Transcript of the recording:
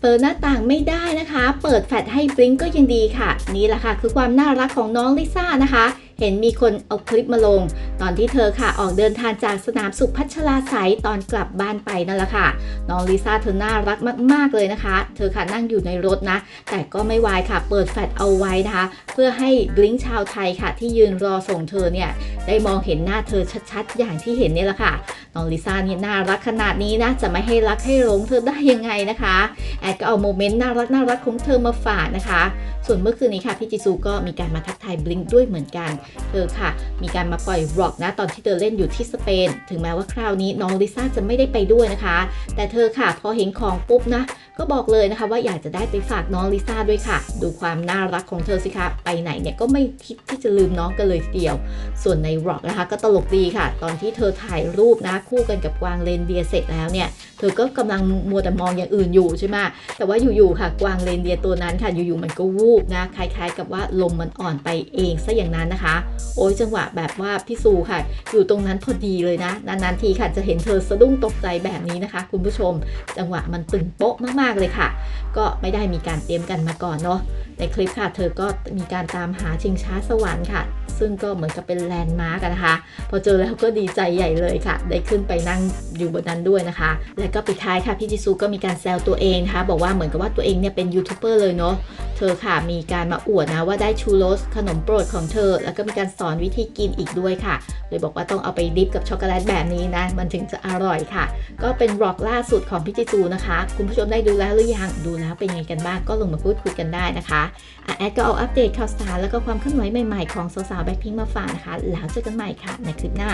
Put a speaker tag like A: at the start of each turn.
A: เปิดหน้าต่างไม่ได้นะคะ เปิดแฟลชให้บลิงก็ยังดีค่ะ นี่แหละค่ะ คือความน่ารักของน้องลิซ่านะคะ เห็นมีคนเอาคลิปมาลง ตอนที่เธอค่ะออกเดินทางจากสนามสุขพัชราไสยตอนกลับบ้านไปนั่นแหละค่ะ น้องลิซ่าเธอน่ารักมาก ๆ เลยนะคะ เธอค่ะนั่งอยู่ในรถนะ แต่ก็ไม่วายค่ะ เปิดแฟลชเอาไว้นะคะ เพื่อให้บลิงชาวไทยค่ะ ที่ยืนรอส่งเธอเนี่ย ได้มองเห็นหน้าเธอชัดๆ อย่างที่เห็นเนี่ยแหละค่ะ น้องลิซ่าเนี่ยน่ารักขนาดนี้นะ จะไม่ให้รักให้หลงเธอได้ยังไงนะคะ แอดก็เอาโมเมนต์น่ารักน่ารักของเธอมาฝากนะคะ ส่วนเมื่อคืนนี้ค่ะพี่จิซูก็มีการมาทักทายบลิงด้วยเหมือนกัน เธอค่ะ มีการมาปล่อยร็อกนะตอนที่เธอเล่นอยู่ที่สเปน ถึงแม้ว่าคราวนี้น้องลิซ่าจะไม่ได้ไปด้วยนะคะ แต่เธอค่ะพอเห็นของปุ๊บนะ ก็บอกเลยนะคะว่าอยากจะได้ไปฝากน้องลิซ่าด้วยค่ะ ดูความน่ารักของเธอสิคะไปไหนเนี่ยก็ไม่คิดที่จะลืมน้องกันเลยทีเดียว ส่วนในร็อกนะคะ ก็ตลกดีค่ะ ตอนที่เธอถ่ายรูปนะคู่กันกับกวางเลนเดียร์เสร็จแล้วเนี่ยเธอก็กำลังมัวแต่มองอย่างอื่นอยู่ใช่ไหมแต่ว่าอยู่ๆค่ะกวางเลนเดียร์ตัวนั้นค่ะอยู่ๆมันก็วูบนะคล้าย ๆ กับว่าลมมันอ่อนไปเองซะอย่างนั้นนะคะ โอ้ยจังหวะแบบว่าพี่ซูค่ะ อยู่ตรงนั้นพอดีเลยนะ นานๆทีค่ะจะเห็นเธอสะดุ้งตกใจแบบนี้นะคะ คุณผู้ชม จังหวะมันตึงโป๊ะมากๆเลยค่ะ ก็ไม่ได้มีการเตรียมกันมาก่อนเนาะ ในคลิปค่ะ เธอก็มีการตามหาชิงช้าสวรรค์ค่ะ ซึ่งก็เหมือนกับเป็นแลนด์มาร์กนะคะ พอเจอแล้วก็ดีใจใหญ่เลยค่ะ ได้ขึ้นไปนั่งอยู่บนนั้นด้วยนะคะ และก็ปิดท้ายค่ะพี่จิซูก็มีการแซวตัวเองนะคะบอกว่าเหมือนกับว่าตัวเองเนี่ยเป็นยูทูบเบอร์เลยเนาะเธอค่ะมีการมาอวดนะว่าได้ชูโรสขนมโปรดของเธอ แล้วก็มีการสอนวิธีกินอีกด้วยค่ะเลยบอกว่าต้องเอาไปดิฟกับช็อกโกแลตแบบนี้นะ มันถึงจะอร่อยค่ะ ก็เป็นร็อกล่าสุดของพี่จิซูนะคะ คุณผู้ชมได้ดูแล้วหรือยัง ดูแล้วเป็นยังไงกันบ้าง ก็ลงมาพูดคุยกันได้นะคะอะแอดก็เอาอัปเดตข่าวสารแล้วก็ความเคลื่อนไหวใหม่ๆของสาวๆแบ็คพิงมาฝากนะคะ แล้วเจอกันใหม่ค่ะในคลิปหน้า